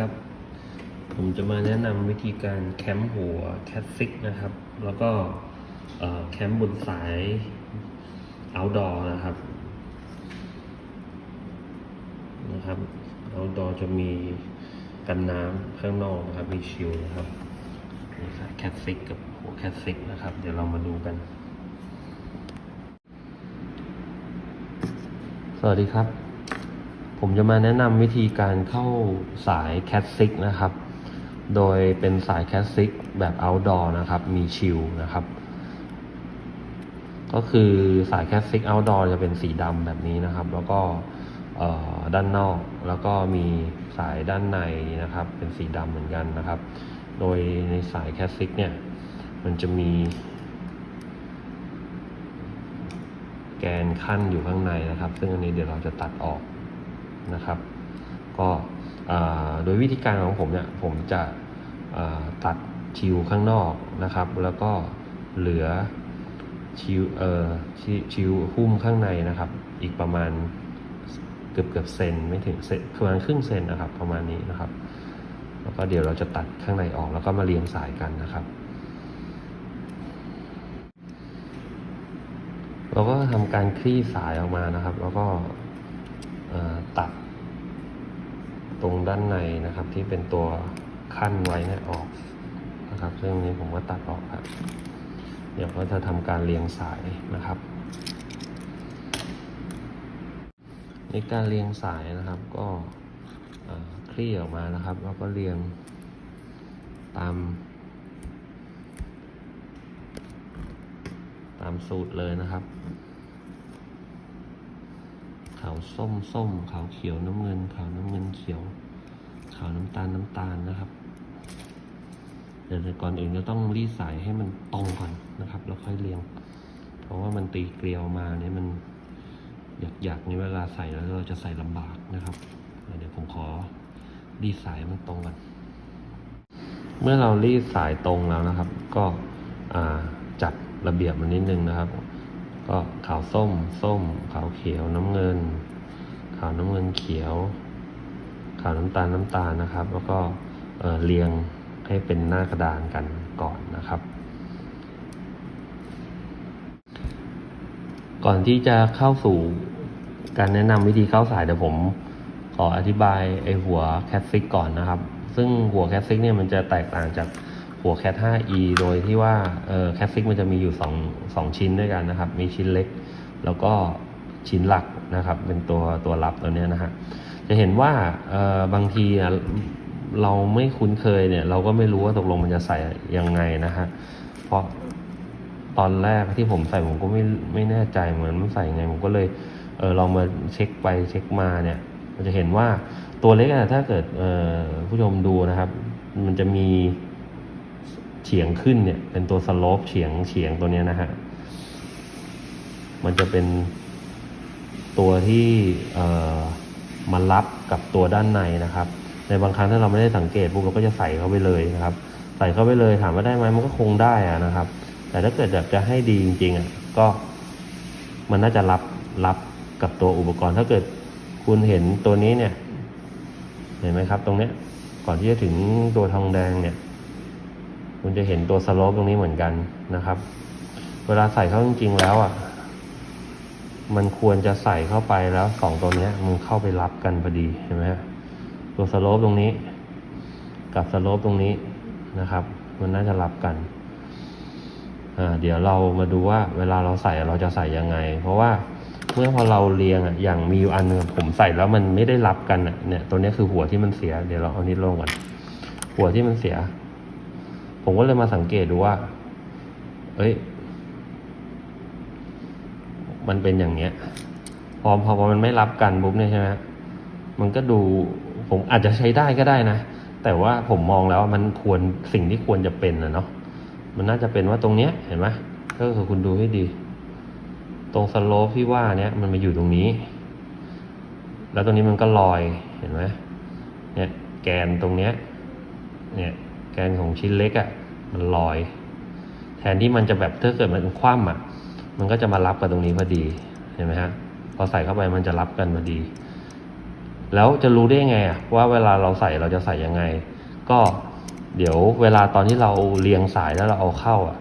ครับ ผมจะมาแนะนำวิธีการแคมป์หัวแคทฟิกนะครับ แล้วก็แคมป์บนสาย outdoor นะครับนะครับ outdoor จะมีกันน้ำข้างนอกนะครับ มีชิลนะครับมีสายแคทฟิกกับหัวแคทฟิกนะครับ เดี๋ยวเรามาดูกัน สวัสดีครับ ผมจะมาแนะนำวิธีการเข้าสายแคทซิกนะครับ โดยเป็นสายแคทซิกแบบ outdoor นะครับ มีชิลนะครับ ก็คือสายแคทซิก outdoor จะเป็นสีดำแบบนี้นะครับ แล้วก็ด้านนอก แล้วก็มีสายด้านในนะครับ เป็นสีดำเหมือนกันนะครับ โดยในสายแคทซิกเนี่ย มันจะมี แกนขั้นอยู่ข้างในนะครับ ซึ่งอันนี้เดี๋ยวเราจะตัดออก นะครับ ก็โดยวิธีการของผมเนี่ยผมจะตัดชิวข้างนอกนะครับ แล้วก็เหลือชิวเอ่อชิวหุ้มข้างในนะครับ อีกประมาณเกือบเกือบเซนไม่ถึงเซนประมาณครึ่งเซนนะครับ ประมาณนี้นะครับ แล้วก็เดี๋ยวเราจะตัดข้างในออกแล้วก็มาเรียงสายกันนะครับ เราก็ทำการคลี่สายออกมานะครับ แล้วก็ ตัด ตรงด้านในนะครับที่เป็นตัวขั้นไว้เนี่ยออกนะครับซึ่งนนี้ผมก็ตัดออกครับ เดี๋ยวก็จะทำการเรียงสายนะครับ ในการเรียงสายนะครับก็คลี่ออกมานะครับ แล้วก็เรียงตามตามสูตรเลยนะครับาวส้มส้มขาวเขียวน้ำเงินขาวน้ำเงินเขียว ขาวน้ำตาลน้ำตาลนะครับ เดี๋ยวก่อนอื่นจะต้องรีดสายให้มันตรงก่อนนะครับ แล้วค่อยเรียง เพราะว่ามันตีเกลียวมาเนี่ยมันหยักๆนี่เวลาใส่แล้วเราจะใส่ลำบากนะครับ เดี๋ยวผมขอรีดสายมันตรงก่อน เมื่อเรารีดสายตรงแล้วนะครับ ก็จัดระเบียบมันนิดนึงนะครับ ก็ขาวส้ม ส้ม ขาวเขียวน้ำเงิน ขาวน้ำเงินเขียว ขาวน้ำตาลน้ำตาลนะครับ แล้วก็เเรียงให้เป็นหน้ากระดานกันก่อนนะครับ ก่อนที่จะเข้าสู่การแนะนำวิธีเข้าสายเดี๋ยวผมขออธิบายไอหัวแคทฟิกก่อนนะครับ ซึ่งหัวแคทฟิกเนี่ยมันจะแตกต่างจาก หัวแคท 5e โดยที่ว่าเออแคทฟิกมันจะมีอยู่2 2ชิ้นด้วยกันนะครับ มีชิ้นเล็ก แล้วก็ชิ้นหลักนะครับ เป็นตัวตัวรับตัวเนี้ยนะฮะ จะเห็นว่าเออบางทีเราไม่คุ้นเคยเนี่ย เราก็ไม่รู้ว่าตกลงมันจะใส่ยังไงนะฮะ เพราะตอนแรกที่ผมใส่ผมก็ไม่ไม่แน่ใจเหมือนมันใส่ยังไง ผมก็เลยเออลองมาเช็คไปเช็คมาเนี่ยเราจะเห็นว่าตัวเล็กอะถ้าเกิดเออผู้ชมดูนะครับ มันจะมี ฉียงขึ้นเนี่ย เป็นตัวสโลปเฉียงเฉียงตัวนี้นะฮะ มันจะเป็นตัวที่เอ่อมารับกับตัวด้านในนะครับ ในบางครั้งถ้าเราไม่ได้สังเกตปุ๊บเราก็จะใส่เข้าไปเลยนะครับ ใส่เข้าไปเลยถามว่าได้ไหมมันก็คงได้อะนะครับ แต่ถ้าเกิดแบบจะให้ดีจริงๆอะก็มันน่าจะรับรับกับตัวอุปกรณ์ ถ้าเกิดคุณเห็นตัวนี้เนี่ย เห็นไหมครับ ตรงเนี้ยก่อนที่จะถึงตัวทองแดงเนี่ย คุณจะเห็นตัวสโลปตรงนี้เหมือนกันนะครับ เวลาใส่เข้าจริงๆแล้วอะ มันควรจะใส่เข้าไปแล้วสองตัวเนี้ยมันเข้าไปรับกันพอดีเห็นไหมฮะตัวสโลปตรงนี้ กับสโลปตรงนี้นะครับ มันน่าจะรับกันอ่าเดี๋ยวเรามาดูว่าเวลาเราใส่เราจะใส่ยังไง เพราะว่าเมื่อพอเราเรียงอะอย่างมีอยู่อันนึงผมใส่แล้วมันไม่ได้รับกันอะเนี่ยตัวเนี้ยคือหัวที่มันเสีย เดี๋ยวเราเอานี้ลงก่อน หัวที่มันเสีย ผมก็เลยมาสังเกตดูว่า เอ้ย มันเป็นอย่างเนี้ยพอพอพอมันไม่รับกันปุ๊บเนี่ยใช่ไหมมันก็ดู ผมอาจจะใช้ได้ก็ได้นะ แต่ว่าผมมองแล้วมันควรสิ่งที่ควรจะเป็นนะเนาะ มันน่าจะเป็นว่าตรงเนี้ย เห็นไหมก็คือคุณดูให้ดี ตรงสโลปที่ว่าเนี้ยมันมาอยู่ตรงนี้ แล้วตรงนี้มันก็ลอย เห็นไหมเนี่ย แกนตรงเนี้ย เนี่ย แกนของชิ้นเล็กอะ่ะมันลอย แทนที่มันจะแบบถ้าเกิดมันคว่ำอะมันก็จะมารับกับตรงนี้พอดีเห็นไหมฮะพอใส่เข้าไปมันจะรับกันพอดี แล้วจะรู้ได้ไงอะว่าเวลาเราใส่เราจะใส่ยังไง ก็เดี๋ยวเวลาตอนที่เราเรียงสายแล้วเราเอาเข้าอะ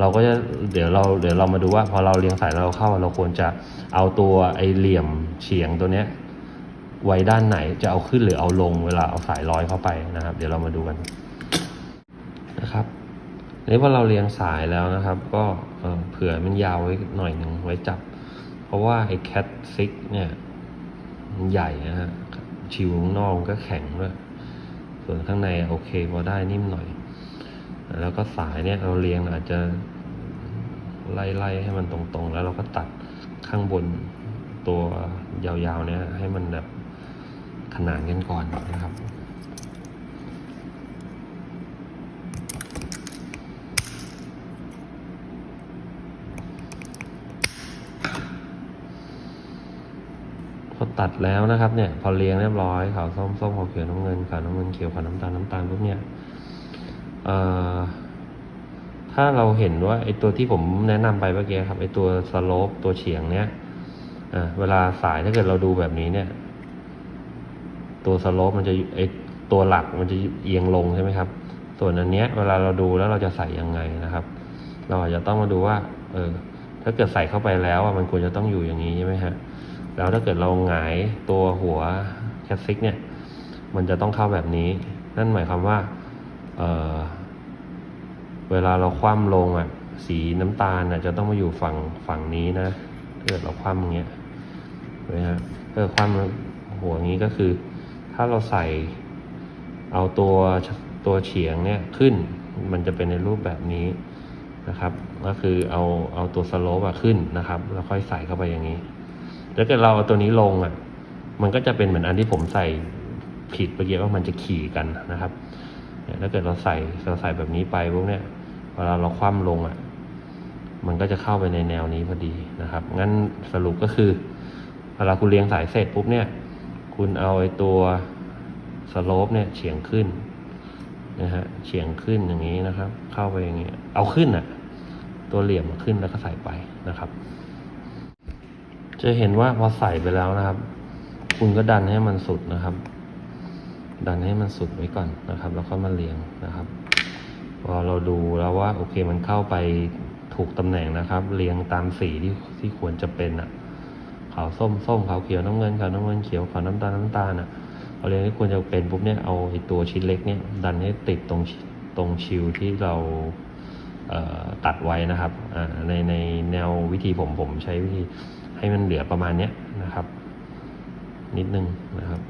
เราก็จะเดี๋ยวเราเดี๋ยวเรามาดูว่า พอเราเรียงสายแล้วเราเข้า เราควรจะเอาตัวไอเหลี่ยมเฉียงตัวเนี้ย ไว้ด้านไหนจะเอาขึ้นหรือเอาลงเวลาเอาสายร้อยเข้าไปนะครับ เดี๋ยวเรามาดูกันนะครับนี่พอเราเรียงสายแล้วนะครับ ก็เผื่อมันยาวไว้หน่อยหนึ่งไว้จับ เพราะว่าไอ้แคทซิกเนี่ยมันใหญ่นะฮะชิวข้างนอกก็แข็งด้วยส่วนข้างในโอเคพอได้นิ่มหน่อย แล้วก็สายเนี่ยเราเรียงอาจจะไล่ๆให้มันตรงๆ แล้วเราก็ตัดข้างบนตัวยาวๆเนี่ยให้มันแบบ ขนานกันก่อนนะครับพอตัดแล้วนะครับเนี่ยพอเรียงเรียบร้อยขาวส้มส้มขาวเขียวน้ำเงินขาวน้ำเงินเขียวขาวน้ำตาลน้ำตาลพวกเนี่ยเอ่อถ้าเราเห็นว่าไอตัวที่ผมแนะนำไปเมื่อกี้ครับไอตัวสโลปตัวเฉียงเนี่ยเวลาสายถ้าเกิดเราดูแบบนี้เนี่ย ตัวสโลปมันจะไอตัวหลักมันจะเอียงลงใช่ไหมครับ ส่วนอันเนี้ยเวลาเราดูแล้วเราจะใส่ยังไงนะครับ เราอาจจะต้องมาดูว่า เออ ถ้าเกิดใส่เข้าไปแล้วอะมันควรจะต้องอยู่อย่างนี้ใช่ไหมฮะ แล้วถ้าเกิดเราหงายตัวหัวแคสซิกเนี่ย มันจะต้องเข้าแบบนี้ นั่นหมายความว่า เออเวลาเราคว่ำลงอะ สีน้ำตาลอะจะต้องมาอยู่ฝั่งฝั่งนี้นะถ้าเกิดเราคว่ำอย่างเงี้ยนไหมฮะเออคว่ำหัวอย่างนี้ก็คือ ถ้าเราใส่เอาตัวตัวเฉียงเนี่ยขึ้น มันจะเป็นในรูปแบบนี้นะครับ ก็คือเอาเอาตัวสโลปอะขึ้นนะครับ แล้วค่อยใส่เข้าไปอย่างนี้ถ้าเกิดเราเอาตัวนี้ลงอะมันก็จะเป็นเหมือนอันที่ผมใส่ผิดเมื่อกี้ว่ามันจะขี่กันนะครับถ้าเกิดเราใส่เราใส่แบบนี้ไปพวกเนี้ยเวลาเราคว่ำลงอะ มันก็จะเข้าไปในแนวนี้พอดีนะครับ งั้นสรุปก็คือเวลาคุณเรียงสายเสร็จปุ๊บเนี่ย คุณเอาไอ้ตัวสโลปเนี่ยเฉียงขึ้นนะฮะเฉียงขึ้นอย่างนี้นะครับ เข้าไปอย่างนี้ยเอาขึ้นอะ ตัวเหลี่ยมขึ้นแล้วก็ใส่ไปนะครับ จะเห็นว่าพอใส่ไปแล้วนะครับ คุณก็ดันให้มันสุดนะครับ ดันให้มันสุดไว้ก่อนนะครับ แล้วก็มาเรียงนะครับพอเราดูแล้วว่าโอเคมันเข้าไปถูกตำแหน่งนะครับ เรียงตามสีที่ที่ควรจะเป็นอะ ขาวส้มส้มขาวเขียวน้ำเงินขาวน้ำเงินเขียวขาวน้ำตาลน้ำตาลอะเอาเรียงที่ควรจะเป็นปุ๊บเนี่ยเอาไอตัวชิ้นเล็กเนี่ยดันให้ติดตรงตรงชิวที่เราเตัดไว้นะครับในในแนววิธีผมผมใช้วิธีให้มันเหลือประมาณเนี้ยนะครับ นิดนึงนะครับ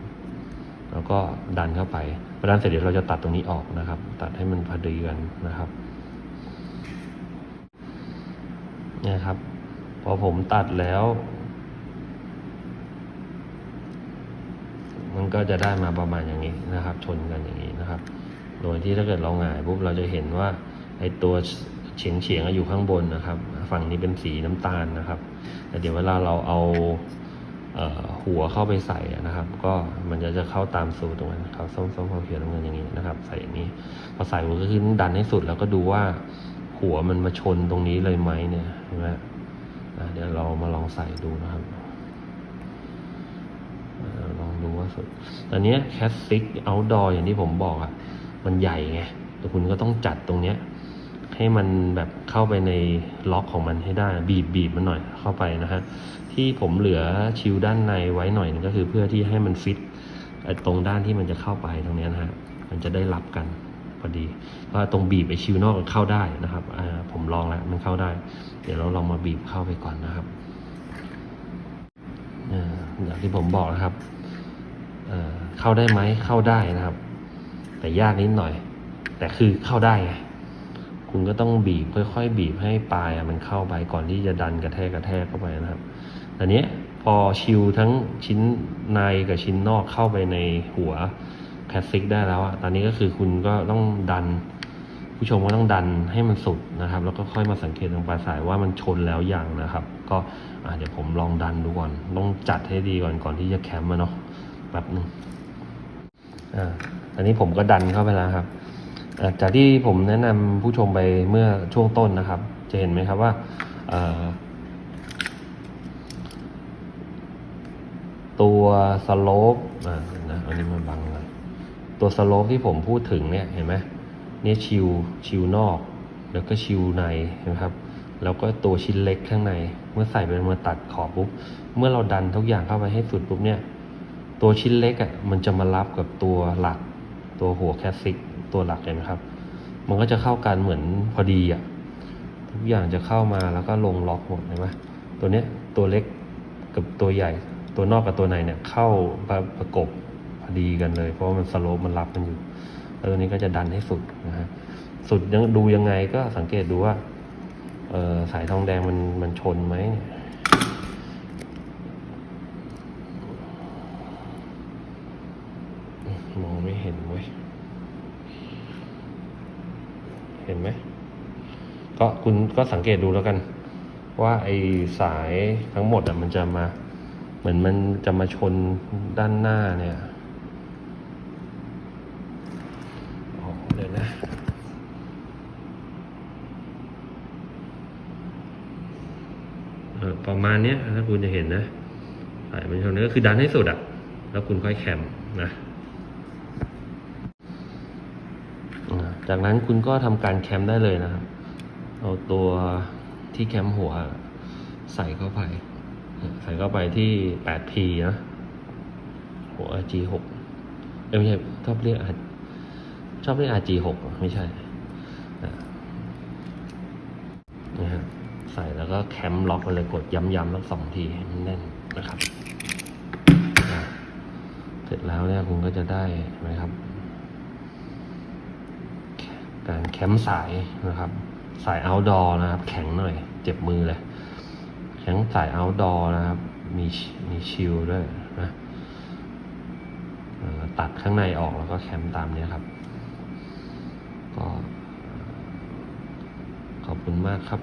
แล้วก็ดันเข้าไปพอดันเสร็จเดี๋ยวเราจะตัดตรงนี้ออกนะครับ ตัดให้มันพอดีกันนะครับเนี่ยครับ พอผมตัดแล้ว มันก็จะได้มาประมาณอย่างนี้นะครับ ชนกันอย่างนี้นะครับ โดยที่ถ้าเกิดเราหงายปุ๊บเราจะเห็นว่าไอตัวเฉียงเฉียงอยู่ข้างบนนะครับ ฝั่งนี้เป็นสีน้ำตาลนะครับแต่เดี๋ยวเวลาเราเอาเออหัวเข้าไปใส่นะครับ ก็มันจะจะเข้าตามสูตรตรงนั้นขาวส้มส้มขาเขียวน้ำเงินอย่างนี้นะครับ ใส่อย่างนี้พอใส่หัวก็คือดันให้สุดแล้วก็ดูว่าหัวมันมาชนตรงนี้เลยไหมเนี่ยเห็นไหมเดี๋ยวเรามาลองใส่ดูนะครับอ่า สุดตอนนี้แคสซิกเอาดออย่างที่ผมบอกอะ มันใหญ่ไง แต่คุณก็ต้องจัดตรงเนี้ย ให้มันแบบเข้าไปในล็อกของมันให้ได้ บีบบีบมันหน่อยเข้าไปนะฮะ ที่ผมเหลือชิวด้านในไว้หน่อยนึงก็คือเพื่อที่ให้มันฟิตตรงด้านที่มันจะเข้าไปตรงนี้นะฮะ มันจะได้รับกันพอดีเพราะตรงบีบไอ้ชิวนอกเข้าได้นะครับผมลองแล้วมันเข้าได้ เดี๋ยวเราลองมาบีบเข้าไปก่อนนะครับอย่างที่ผมบอกนะครับ เข้าได้ไหมเข้าได้นะครับ แต่ยากนิดหน่อย แต่คือเข้าได้ไงคุณก็ต้องบีบค่อยๆ บีบให้ปลายมันเข้าไปก่อนที่จะดันกระแทกกระแทกเข้าไปนะครับอันนี้พอชิวทั้งชิ้นในกับชิ้นนอกเข้าไปในหัวแคสซิกได้แล้วอะตอนนี้ก็คือคุณก็ต้องดัน ผู้ชมก็ต้องดันให้มันสุดนะครับ แล้วก็ค่อยมาสังเกตตรงปลายสายว่ามันชนแล้วยังนะครับ ก็เดี๋ยวผมลองดันดูก่อน ต้องจัดให้ดีก่อนก่อนที่จะแคมป์มาเนาะ แป๊บนึงอ่าอันนี้ผมก็ดันเข้าไปแล้วครับอ่อจากที่ผมแนะนำผู้ชมไปเมื่อช่วงต้นนะครับ จะเห็นไหมครับว่าตัวสโลปอ่านะอันนี้มันบังหน่อยตัวสโลปที่ผมพูดถึงเนี่ยเห็นไหมเนี่ยชิวชิวนอก แล้วก็ชิวในเห็นไหมครับแล้วก็ตัวชิ้นเล็กข้างใน เมื่อใส่ไปมาตัดขอบปุ๊บ เมื่อเราดันทุกอย่างเข้าไปให้สุดปุ๊บเนี่ย ตัวชิ้นเล็กอะ่ะมันจะมารับกับตัวหลัก ตัวหัวแคสซิกตัวหลักเห็นไหมครับ มันก็จะเข้ากันเหมือนพอดีอะ่ะทุกอย่างจะเข้ามาแล้วก็ลงล็อกหมดเห็นไหมตัวเนี้ยตัวเล็กกับตัวใหญ่ ตัวนอกกับตัวในเนี่ยเข้าประประกบพอดีกันเลย เพราะว่ามันสโลปมันรับมันอยู่แล้วตัวนี้ก็จะดันให้สุดนะฮะสุดยังดูยังไงก็สังเกตดูว่าสายทองแดงมันมันชนไหมเนี่ยมองไม่เห็ นเว้ยเห็นไหมก็คุณก็สังเกตดูแล้วกัน ว่าไอสายทั้งหมดอะมันจะมา เหมือนมันจะมาชนด้านหน้าเนี่ยเดี๋ยวนะประมาณเนี้ยถ้าคุณจะเห็นนะสายมันชนก็คือดันให้สุดอะ แล้วคุณค่อยแคมนะอ่า จากนั้นคุณก็ทำการแคมได้เลยนะครับ เอาตัวที่แคมหัว ใส่เข้าไป ใส่เข้าไปที่ 8P นะ หัว G6 เอ้ยไม่ใช่ชอบเรียกชอบเรียก RG6 ไม่ใช่อะฮะใส่แล้วก็แคมล็อกไปเลยกดย้ำๆแล้วสองทีให้มันแน่นนะครับ เสร็จแล้วเนี่ยคุณก็จะได้ไหมครับ การแคมป์สายนะครับ สาย outdoor นะครับ แข็งหน่อย เจ็บมือเลย แข็งสาย outdoor นะครับ มีมีชิลด้วยนะตัดข้างในออกแล้วก็แคมป์ตามนี้ครับ ก็ขอบคุณมากครับ